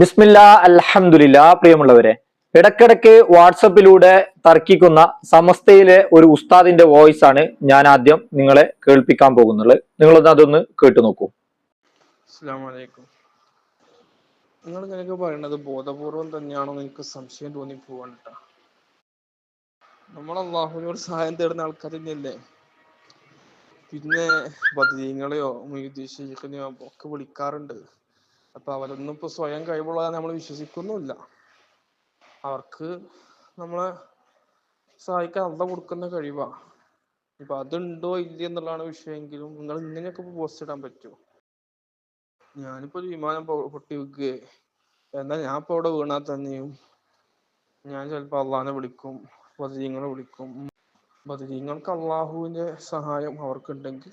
ബിസ്മില്ല അൽഹംദുലില്ല പ്രിയമുള്ളവരെ. ഇടക്കിടക്ക് വാട്സപ്പിലൂടെ തർക്കിക്കുന്ന സമസ്തയിലെ ഒരു ഉസ്താദിന്റെ വോയിസ് ആണ് ഞാൻ ആദ്യം നിങ്ങളെ കേൾപ്പിക്കാൻ പോകുന്നത്. നിങ്ങളൊന്ന് അതൊന്ന് കേട്ടു നോക്കൂ. നിങ്ങൾ ഇങ്ങനെയൊക്കെ പറയുന്നത് ബോധപൂർവം തന്നെയാണോ നിനക്ക് സംശയം തോന്നി പോവാണ് നമ്മൾ അള്ളാഹുവിനോട് സഹായം തേടുന്ന ആൾക്കാർ തന്നെയല്ലേ? പിന്നെ ബദരീങ്ങളെയോ മൊയ്തീഷീഖിനെയോ ഒക്കെ വിളിക്കാറുണ്ട്. അപ്പൊ അവരൊന്നും ഇപ്പൊ സ്വയം കഴിവുള്ളതാന്ന് നമ്മൾ വിശ്വസിക്കുന്നുമില്ല. അവർക്ക് നമ്മളെ സഹായിക്കാൻ അള്ള കൊടുക്കുന്ന കഴിവാ. ഇപ്പൊ അതുണ്ടോ ഇല്ല എന്നുള്ളതാണ് വിഷയമെങ്കിലും നിങ്ങൾ ഇങ്ങനെയൊക്കെ പോസ്റ്റ് ഇടാൻ പറ്റുമോ? ഞാനിപ്പോ ഒരു വിമാനം പൊട്ടി വെക്കുകയെ എന്നാൽ ഞാൻ ഇപ്പൊ അവിടെ വീണാൽ തന്നെയും ഞാൻ ചിലപ്പോൾ അള്ളാഹിനെ വിളിക്കും ബദരീങ്ങളെ വിളിക്കും. ബദരീങ്ങൾക്ക് അള്ളാഹുവിന്റെ സഹായം അവർക്കുണ്ടെങ്കിൽ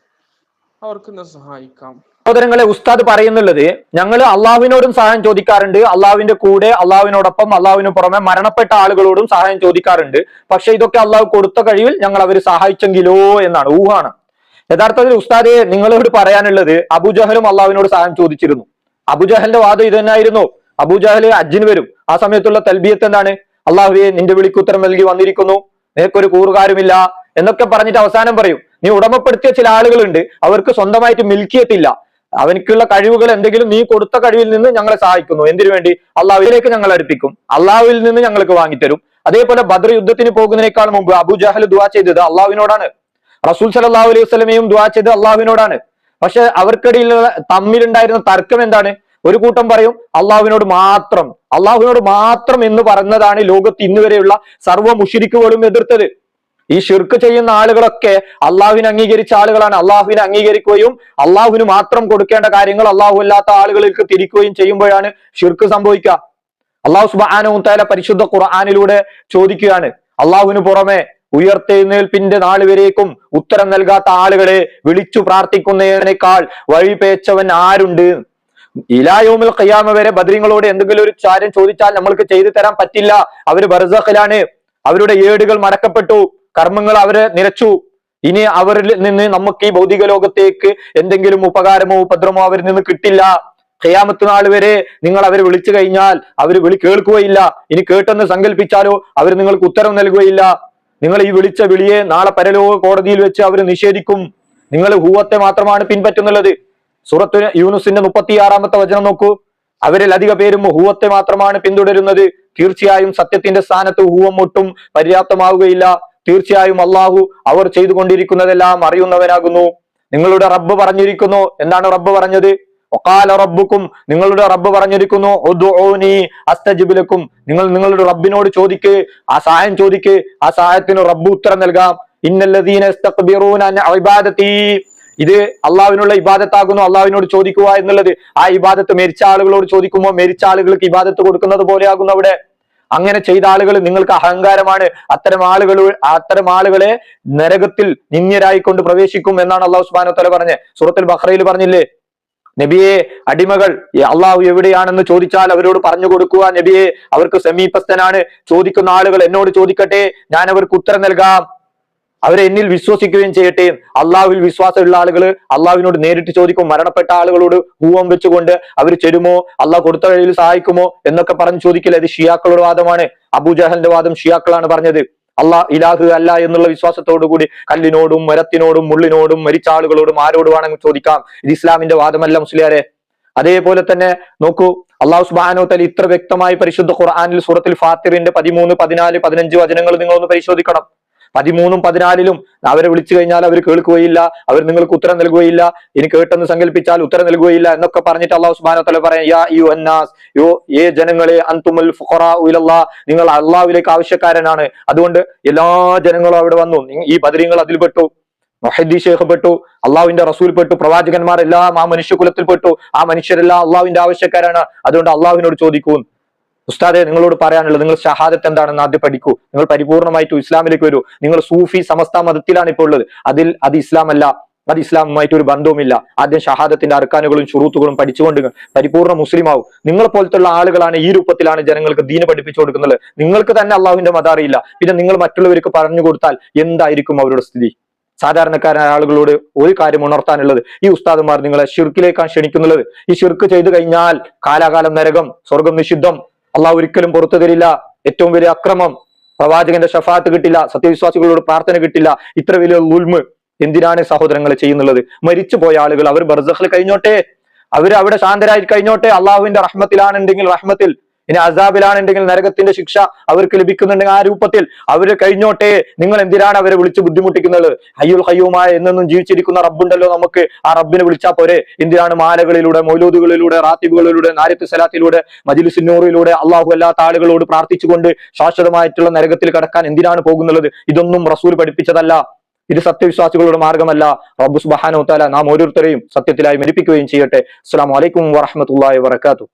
അവർക്ക് എന്നെ സഹായിക്കാം. സഹോദരങ്ങളെ ഉസ്താദ് പറയുന്നുള്ളത് ഞങ്ങൾ അള്ളാഹുവിനോടും സഹായം ചോദിക്കാറുണ്ട്. അള്ളാഹുവിന്റെ കൂടെ അള്ളാഹുവിനോടൊപ്പം അള്ളാഹുവിന് പുറമെ മരണപ്പെട്ട ആളുകളോടും സഹായം ചോദിക്കാറുണ്ട്. പക്ഷെ ഇതൊക്കെ അള്ളാഹു കൊടുത്ത കഴിവിൽ ഞങ്ങൾ അവർ സഹായിച്ചെങ്കിലോ എന്നാണ് ഊഹാണ്. യഥാർത്ഥത്തിൽ ഉസ്താദെ നിങ്ങളോട് പറയാനുള്ളത് അബുജഹലും അള്ളാഹുവിനോട് സഹായം ചോദിച്ചിരുന്നു. അബുജഹലിന്റെ വാദം ഇത് തന്നെയായിരുന്നു. അബുജഹൽ അജ്ജിന് വരും. ആ സമയത്തുള്ള തൽബിയത്ത് എന്താണ്? അള്ളാഹുവെ നിന്റെ വിളിക്കുത്തരം നൽകി വന്നിരിക്കുന്നു. നിനക്കൊരു കൂറുകാരുമില്ല എന്നൊക്കെ പറഞ്ഞിട്ട് അവസാനം പറയും. നീ ഉടമപ്പെടുത്തിയ ചില ആളുകളുണ്ട്. അവർക്ക് സ്വന്തമായിട്ട് മിൽക്കിയത്തില്ല. അവനക്കുള്ള കഴിവുകൾ എന്തെങ്കിലും നീ കൊടുത്ത കഴിവിൽ നിന്ന് ഞങ്ങളെ സഹായിക്കുന്നു. എന്തിനു വേണ്ടി? അള്ളാഹുവിലേക്ക് ഞങ്ങൾ അടുപ്പിക്കും. അള്ളാഹുവിൽ നിന്ന് ഞങ്ങൾക്ക് വാങ്ങിത്തരും. അതേപോലെ ബദർ യുദ്ധത്തിന് പോകുന്നതിനേക്കാൾ മുമ്പ് അബുജാഹൽ ദുവാ ചെയ്തത് അള്ളാഹുവിനോടാണ്. റസൂൽ സലല്ലാഹു അലൈഹി വസ്ലമയും ദുവാ ചെയ്ത് അള്ളാഹുവിനോടാണ്. പക്ഷെ അവർക്കിടയിൽ തമ്മിലുണ്ടായിരുന്ന തർക്കം എന്താണ്? ഒരു കൂട്ടം പറയും അള്ളാഹുവിനോട് മാത്രം അള്ളാഹുവിനോട് മാത്രം എന്ന് പറഞ്ഞതാണ് ലോകത്ത് ഇന്ന് വരെയുള്ള സർവ മുഷിരിക്കുകളും എതിർത്തത്. ഈ ഷിർക്ക് ചെയ്യുന്ന ആളുകളൊക്കെ അള്ളാഹുവിനെ അംഗീകരിച്ച ആളുകളാണ്. അള്ളാഹുവിനെ അംഗീകരിക്കുകയും അള്ളാഹുവിന് മാത്രം കൊടുക്കേണ്ട കാര്യങ്ങൾ അള്ളാഹു അല്ലാത്ത ആളുകൾക്ക് തിരിക്കുകയും ചെയ്യുമ്പോഴാണ് ഷിർക്ക് സംഭവിക്കുക. അള്ളാഹു സുബാനവും തല പരിശുദ്ധ ഖുർആാനിലൂടെ ചോദിക്കുകയാണ്. അള്ളാഹുവിന് പുറമെ ഉയർത്തെഴുന്നേൽപ്പിന്റെ നാൾ വരേക്കും ഉത്തരം നൽകാത്ത ആളുകളെ വിളിച്ചു പ്രാർത്ഥിക്കുന്നതിനേക്കാൾ വഴിപേച്ചവൻ ആരുണ്ട്? ഇലായോമിൽ കയ്യാമ വരെ ബദ്രീങ്ങളോട് എന്തെങ്കിലും ഒരു കാര്യം ചോദിച്ചാൽ നമ്മൾക്ക് ചെയ്തു തരാൻ പറ്റില്ല. അവർ ബർസഖലാണ്. അവരുടെ ഏടുകൾ മടക്കപ്പെട്ടു. കർമ്മങ്ങൾ അവർ നിരച്ചു. ഇനി അവരിൽ നിന്ന് നമുക്ക് ഈ ഭൗതിക ലോകത്തേക്ക് എന്തെങ്കിലും ഉപകാരമോ ഉപദ്രവമോ അവരിൽ നിന്ന് കിട്ടില്ല. ഹയാമത്ത് നാൾ വരെ നിങ്ങൾ അവരെ വിളിച്ചു കഴിഞ്ഞാൽ അവർ വിളി കേൾക്കുകയില്ല. ഇനി കേട്ടെന്ന് സങ്കല്പിച്ചാലോ അവർ നിങ്ങൾക്ക് ഉത്തരം നൽകുകയില്ല. നിങ്ങൾ ഈ വിളിച്ച വിളിയെ നാളെ പരലോക കോടതിയിൽ വെച്ച് അവർ നിഷേധിക്കും. നിങ്ങൾ ഹൂവത്തെ മാത്രമാണ് പിൻപറ്റുന്നുള്ളത്. സൂറത്ത് യൂനുസിന്റെ മുപ്പത്തിയാറാമത്തെ വചനം നോക്കൂ. അവരിൽ അധിക പേരും ഹൂവത്തെ മാത്രമാണ് പിന്തുടരുന്നത്. തീർച്ചയായും സത്യത്തിന്റെ സ്ഥാനത്ത് ഹൂവം ഒട്ടും പര്യാപ്തമാവുകയില്ല. തീർച്ചയായും അള്ളാഹു അവർ ചെയ്തുകൊണ്ടിരിക്കുന്നതെല്ലാം അറിയുന്നവനാകുന്നു. നിങ്ങളുടെ റബ്ബ് പറഞ്ഞിരിക്കുന്നു. എന്താണ് റബ്ബ് പറഞ്ഞത്? ഒക്കാല റബ്ബുക്കും നിങ്ങളുടെ റബ്ബ് പറഞ്ഞിരിക്കുന്നു. അസ്തജിബിലക്കും അസ്തജിബ് നിങ്ങൾ നിങ്ങളുടെ റബ്ബിനോട് ചോദിക്ക് ആ സഹായം ചോദിക്ക് ആ സഹായത്തിന് റബ്ബ് ഉത്തരം നൽകാം. ഇന്നല്ലദീന ഇത് അള്ളാവിനുള്ള ഇബാദത്താകുന്നു. അള്ളാവിനോട് ചോദിക്കുക എന്നുള്ളത് ആ ഇബാദത്ത് മരിച്ച ആളുകളോട് ചോദിക്കുമ്പോൾ മരിച്ച ആളുകൾക്ക് ഇബാദത്ത് കൊടുക്കുന്നത് പോലെയാകുന്നു അവിടെ. അങ്ങനെ ചെയ്ത ആളുകൾ നിങ്ങൾക്ക് അഹങ്കാരമാണ്. അത്തരം ആളുകൾ അത്തരം ആളുകളെ നരകത്തിൽ നിന്ദ്യരായിക്കൊണ്ട് പ്രവേശിക്കും എന്നാണ് അള്ളാഹു സുബാനോത്തല തല പറഞ്ഞത്. സൂറത്തുൽ ബഹ്റയിൽ പറഞ്ഞില്ലേ? നബിയെ അടിമകൾ അള്ളാഹു എവിടെയാണെന്ന് ചോദിച്ചാൽ അവരോട് പറഞ്ഞു കൊടുക്കുക. നബിയെ അവർക്ക് സമീപസ്ഥനാണ്. ചോദിക്കുന്ന ആളുകൾ എന്നോട് ചോദിക്കട്ടെ. ഞാൻ അവർക്ക് ഉത്തരം നൽകാം. അവരെ എന്നിൽ വിശ്വസിക്കുകയും ചെയ്യട്ടെ. അള്ളാഹുവിൽ വിശ്വാസമുള്ള ആളുകൾ അള്ളാഹുവിനോട് നേരിട്ട് ചോദിക്കും മരണപ്പെട്ട ആളുകളോട് ഹൂവം വെച്ചുകൊണ്ട് അവർ ചെരുമോ? അള്ളാഹ് കൊടുത്ത വഴിയിൽ സഹായിക്കുമോ? എന്നൊക്കെ പറഞ്ഞ് ചോദിക്കില്ല ഇത് ഷിയാക്കളുടെ വാദമാണ്. അബൂജഹലിന്റെ വാദം ഷിയാക്കളാണ് പറഞ്ഞത്. അള്ളാഹ് ഇലാഹ് അല്ല എന്നുള്ള വിശ്വാസത്തോടു കൂടി കല്ലിനോടും മരത്തിനോടും മുള്ളിനോടും മരിച്ച ആളുകളോടും ആരോട് വേണമെങ്കിൽ ചോദിക്കാം. ഇത് ഇസ്ലാമിന്റെ വാദമല്ല മുസ്ലിയാരെ. അതേപോലെ തന്നെ നോക്കൂ അള്ളാഹു സുബാനോ തല ഇത്ര വ്യക്തമായി പരിശുദ്ധ ഖുർആാനിൽ സൂറത്തിൽ ഫാത്തിറിന്റെ പതിമൂന്ന് പതിനാല് പതിനഞ്ച് വചനങ്ങൾ നിങ്ങളൊന്ന് പരിശോധിക്കണം. പതിമൂന്നും പതിനാലിലും അവരെ വിളിച്ചു കഴിഞ്ഞാൽ അവർ കേൾക്കുകയില്ല അവർ നിങ്ങൾക്ക് ഉത്തരം നൽകുകയില്ല. ഇനി കേട്ടെന്ന് സങ്കല്പിച്ചാൽ ഉത്തരം നൽകുകയില്ല എന്നൊക്കെ പറഞ്ഞിട്ട് അള്ളാഹു സുബാനത്തല തല പറയാം യാ യു ഏ ജനങ്ങളെ അന്തുമുൽ ഫുഖറാ ഉലല്ലാ നിങ്ങൾ അള്ളാഹുവിലേക്ക് ആവശ്യക്കാരനാണ്. അതുകൊണ്ട് എല്ലാ ജനങ്ങളും അവിടെ വന്നു. ഈ ബദരീങ്ങൾ അതിൽ പെട്ടു മൊഹദ്ദി ഷേഖ് പെട്ടു അള്ളാഹുവിന്റെ റസൂൽ പെട്ടു പ്രവാചകന്മാരെല്ലാം ആ മനുഷ്യകുലത്തിൽ പെട്ടു. ആ മനുഷ്യരെല്ലാം അള്ളാഹുവിന്റെ ആവശ്യക്കാരാണ്. അതുകൊണ്ട് അള്ളാഹുവിനോട് ചോദിക്കൂ ഉസ്താദെ നിങ്ങളോട് പറയാനുള്ളത് നിങ്ങൾ ഷഹാദത്ത് എന്താണെന്ന് ആദ്യം പഠിക്കൂ. നിങ്ങൾ പരിപൂർണമായിട്ടും ഇസ്ലാമിലേക്ക് വരൂ. നിങ്ങൾ സൂഫി സമസ്ത മതത്തിലാണ് ഇപ്പോൾ ഉള്ളത്. അതിൽ അത് ഇസ്ലാം അല്ല അത് ഇസ്ലാമുമായിട്ട് ഒരു ബന്ധവുമില്ല. ആദ്യം ഷഹാദത്തിന്റെ അർക്കാനുകളും ഷുറൂത്തുകളും പഠിച്ചുകൊണ്ട് പരിപൂർണ മുസ്ലിം ആവും നിങ്ങളെ പോലത്തുള്ള ആളുകളാണ് ഈ രൂപത്തിലാണ് ജനങ്ങൾക്ക് ദീന് പഠിപ്പിച്ചു കൊടുക്കുന്നത്. നിങ്ങൾക്ക് തന്നെ അള്ളാഹുവിന്റെ മത അറിയില്ല പിന്നെ നിങ്ങൾ മറ്റുള്ളവർക്ക് പറഞ്ഞു കൊടുത്താൽ എന്തായിരിക്കും അവരുടെ സ്ഥിതി? സാധാരണക്കാരായ ആളുകളോട് ഒരു കാര്യം ഉണർത്താനുള്ളത് ഈ ഉസ്താദുമാർ നിങ്ങളെ ഷിർക്കിലേക്കാണ് ക്ഷണിക്കുന്നത്. ഈ ഷിർക്ക് ചെയ്തു കഴിഞ്ഞാൽ കാലാകാലം നരകം സ്വർഗം നിഷിദ്ധം അള്ളാഹ് ഒരിക്കലും പുറത്തു തരില്ല. ഏറ്റവും വലിയ അക്രമം പ്രവാചകന്റെ ഷഫാത്ത് കിട്ടില്ല സത്യവിശ്വാസികളോട് പ്രാർത്ഥന കിട്ടില്ല. ഇത്ര വലിയ ഉൽമ് എന്തിനാണ് സഹോദരങ്ങളെ ചെയ്യുന്നുള്ളത്? മരിച്ചു പോയ ആളുകൾ അവർ ബർസഖിൽ കഴിഞ്ഞോട്ടെ? അവർ അവിടെ ശാന്തരായി കഴിഞ്ഞോട്ടെ? അള്ളാഹുവിന്റെ റഹ്മത്തിലാണെന്നുണ്ടെങ്കിൽ റഹ്മത്തിൽ ഇനി അസാബിലാണെന്നുണ്ടെങ്കിൽ നരകത്തിന്റെ ശിക്ഷ അവർക്ക് ലഭിക്കുന്നുണ്ടെങ്കിൽ ആ രൂപത്തിൽ അവർ കഴിഞ്ഞോട്ടെ നിങ്ങൾ എന്തിനാണ് അവരെ വിളിച്ച് ബുദ്ധിമുട്ടിക്കുന്നത്? ഹയ്യുൽ ഹയ്യുമായ എന്നൊന്നും ജീവിച്ചിരിക്കുന്ന റബ്ബുണ്ടല്ലോ നമുക്ക്. ആ റബ്ബിനെ വിളിച്ചാൽ പോരെ. എന്തിനാണ് മാലകളിലൂടെ മൗലൂദുകളിലൂടെ റാത്തിബുകളിലൂടെ നാരിത്ത് സലാത്തിലൂടെ മജിലിസിന്നൂറിലൂടെ അള്ളാഹു അല്ലാത്ത ആളുകളോട് പ്രാർത്ഥിച്ചുകൊണ്ട് ശാശ്വതമായിട്ടുള്ള നരകത്തിൽ കടക്കാൻ എന്തിനാണ് പോകുന്നത്? ഇതൊന്നും റസൂൽ പഠിപ്പിച്ചതല്ല. ഇത് സത്യവിശ്വാസികളുടെ മാർഗമല്ല. റബ്ബു സുബാനോ താല നാം ഓരോരുത്തരെയും സത്യത്തിലായി മരിപ്പിക്കുകയും ചെയ്യട്ടെ. അസ്സാം വലൈക്കും വാഹമത്തല്ലാ വാത്തു